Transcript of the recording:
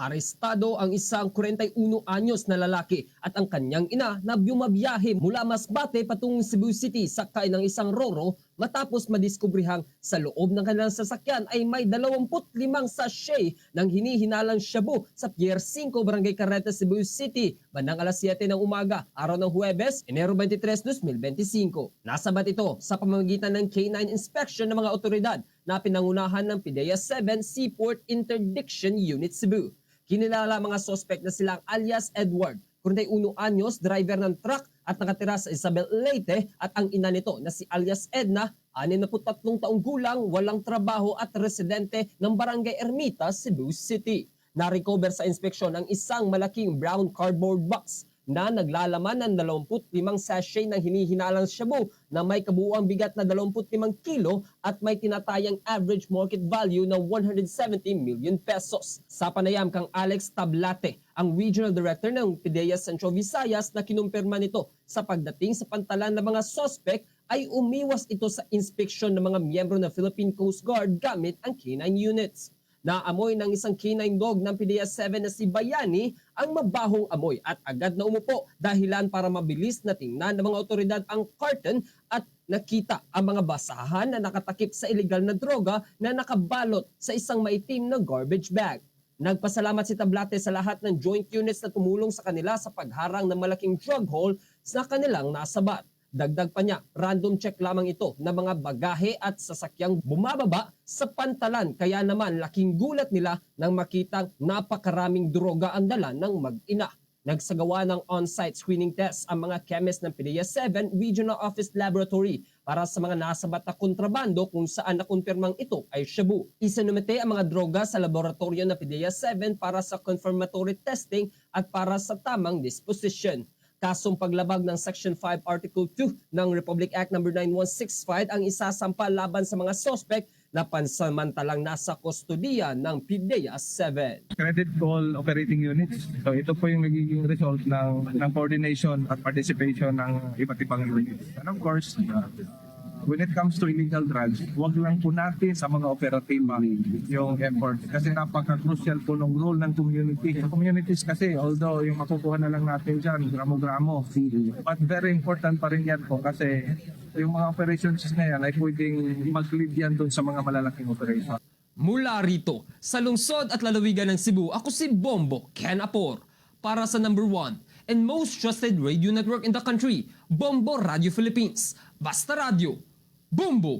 Arestado ang isang 41 anyos na lalaki at ang kanyang ina na bumabiyahe mula Masbate patungong Cebu City sakay ng isang roro matapos madiskubrihang sa loob ng kanilang sasakyan ay may 25 sachet ng hinihinalang shabu sa Pier 5, Barangay Carreta, Cebu City, bandang alas 7 ng umaga, araw ng Huwebes, Enero 23, 2025. Nasabat ito sa pamamagitan ng K9 inspection ng mga otoridad na pinangunahan ng PIDEA 7 Seaport Interdiction Unit Cebu. Kinilala mga sospek na silang alias Edward, 41 anyos, driver ng truck at nakatira sa Isabel Leyte at ang ina nito na si alias Edna, 63 taong gulang, walang trabaho at residente ng Barangay Ermita, Cebu City. Na-recover sa inspeksyon ang isang malaking brown cardboard box na naglalaman ng 25 sachet ng hinihinalang shabu na may kabuuang bigat na 25 kilo at may tinatayang average market value na 170 million pesos. Sa panayam kang Alex Tablate, ang Regional Director ng PIDEA Central Visayas na kinumpirma nito sa pagdating sa pantalan ng mga sospek ay umiwas ito sa inspeksyon ng mga miyembro ng Philippine Coast Guard gamit ang K9 units. Naamoy ng isang K9 dog ng PDEA 7 na si Bayani ang mabahong amoy at agad na umupo dahilan para mabilis na tingnan ng mga otoridad ang carton at nakita ang mga basahan na nakatakip sa illegal na droga na nakabalot sa isang maitim na garbage bag. Nagpasalamat si Tablate sa lahat ng joint units na tumulong sa kanila sa pagharang ng malaking drug haul sa kanilang nasabat. Dagdag pa niya, random check lamang ito ng mga bagahe at sasakyang bumababa sa pantalan kaya naman laking gulat nila nang makitang napakaraming droga ang dala ng mag-ina. Nagsagawa ng on-site screening test ang mga chemist ng PDEA 7 Regional Office Laboratory para sa mga nasabat na kontrabando kung saan nakumpirmang ito ay shabu. Isinumite ang mga droga sa laboratorio ng PDEA 7 para sa confirmatory testing at para sa tamang disposition. Kasong paglabag ng Section 5 Article 2 ng Republic Act No. 9165 ang isasampa laban sa mga sospek na pansamantalang nasa kustodiya ng PDEA 7. credit call operating units. So ito po yung nagiging result ng, ng coordination at participation ng iba't ibang units. And of course, uh, when it comes to illegal drugs, huwag lang po natin sa mga operatiba yung effort. Kasi napaka-crucial po ng role ng community. Sa communities kasi, although yung makukuha na lang natin dyan, gramo-gramo, but very important pa rin yan po kasi yung mga operations na yan ay pwedeng mag-lead yan dun sa mga malalaking operations. Mula rito, sa lungsod at lalawigan ng Cebu, ako si Bombo Ken Apor. Para sa number one and most trusted radio network in the country, Bombo Radio Philippines. Basta Radio. Bombo!